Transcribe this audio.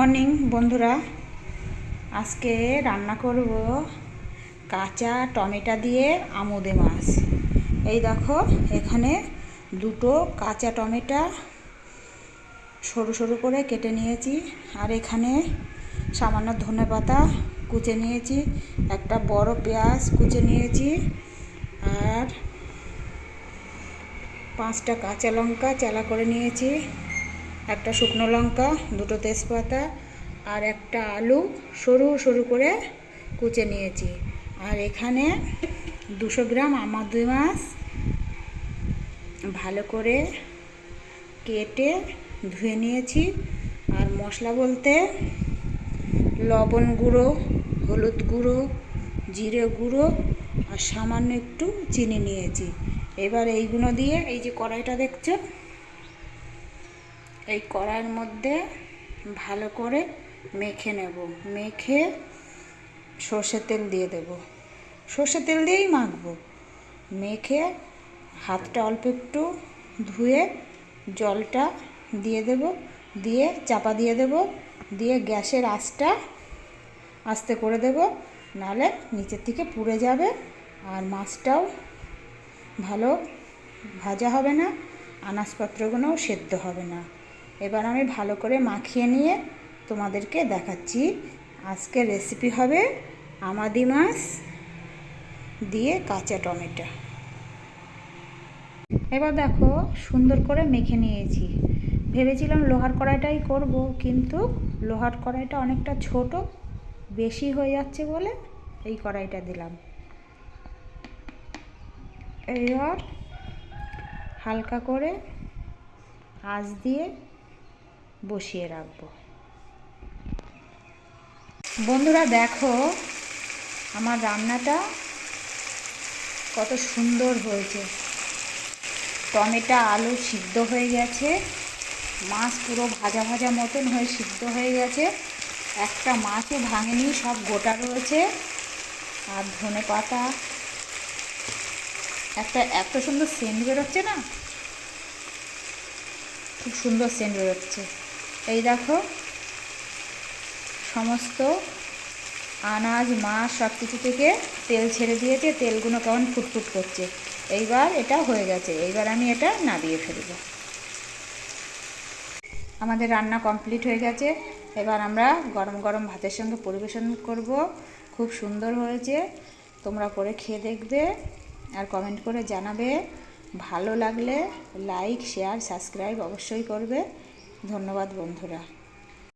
Morning, বন্ধুরা। আজকে রান্না করব কাঁচা টমেটো দিয়ে আমুদে মাছ। এই দেখো, এখানে দুটো কাঁচা টমেটো সরু সরু করে কেটে নিয়েছি, আর এখানে সামান্য ধনে পাতা কুচে নিয়েছি, একটা বড় পেঁয়াজ কুচে নিয়েছি, আর পাঁচটা কাঁচা লঙ্কা চালা করে নিয়েছি। একটা শুকনো লঙ্কা, দুটো তেজপাতা আর একটা আলু সরু সরু করে কুচে নিয়েছি। আর এখানে দুশো গ্রাম আমাদুই মাছ ভালো করে কেটে ধুয়ে নিয়েছি। আর মশলা বলতে লবণ গুঁড়ো, হলুদ গুঁড়ো, জিরে গুঁড়ো আর সামান্য একটু চিনি নিয়েছি। এবার এইগুলো দিয়ে এই যে কড়াইটা দেখছ এই কড়াইয়ের মধ্যে ভালো করে মেখে নেব। মেখে সর্ষের তেল দিয়ে দেব। সর্ষের তেল দিয়েই মাখব। মেখে হাতটা অল্প একটু ধুয়ে জলটা দিয়ে দেব। দিয়ে চাপা দিয়ে দেব। দিয়ে গ্যাসের আঁচটা আস্তে করে দেব। নালে নিচের থেকে পুড়ে যাবে আর মাছটাও ভালো ভাজা হবে না। আনাজপত্রগুলোও সেদ্ধ হবে না। এবার আমি ভালো করে মাখিয়ে নিয়ে তোমাদেরকে দেখাচ্ছি। আজকে রেসিপি হবে আমাদি মাছ দিয়ে কাঁচা টমেটো। এবার দেখো সুন্দর করে মেখে নিয়েছি। ভেবেছিলাম লোহার কড়াইটাই করব, কিন্তু লোহার কড়াইটা অনেকটা ছোট, বেশি হয়ে যাচ্ছে বলে এই কড়াইটা দিলাম। এবার হালকা করে আঁচ দিয়ে বসিয়ে রাখব। বন্ধুরা দেখো, আমার রান্নাটা কত সুন্দর হয়েছে। টমেটো, আলু সিদ্ধ হয়ে গেছে। মাছ পুরো ভাজা ভাজা মতন হয়ে সিদ্ধ হয়ে গেছে। একটা মাছও ভাঙেনি, সব গোটা রয়েছে। আর ধনে পাতা। একটা এত সুন্দর সেন্ট বেরোচ্ছে না? খুব সুন্দর সেন্ট বেরোচ্ছে। এই দেখো, সমস্ত আনাজ, মাছ সব কিছু থেকে তেল ছেড়ে দিয়েছে, তেলগুলো কেমন ফুটফুট করছে। এইবার এটা হয়ে গেছে, এইবার আমি এটা নাবিয়ে ফেলব। আমাদের রান্না কমপ্লিট হয়ে গেছে, এবার আমরা গরম গরম ভাতের সঙ্গে পরিবেশন করব। খুব সুন্দর হয়েছে, তোমরা করে খেয়ে দেখবে আর কমেন্ট করে জানাবে। ভালো লাগলে লাইক শেয়ার সাবস্ক্রাইব অবশ্যই করবে। ধন্যবাদ বন্ধুরা।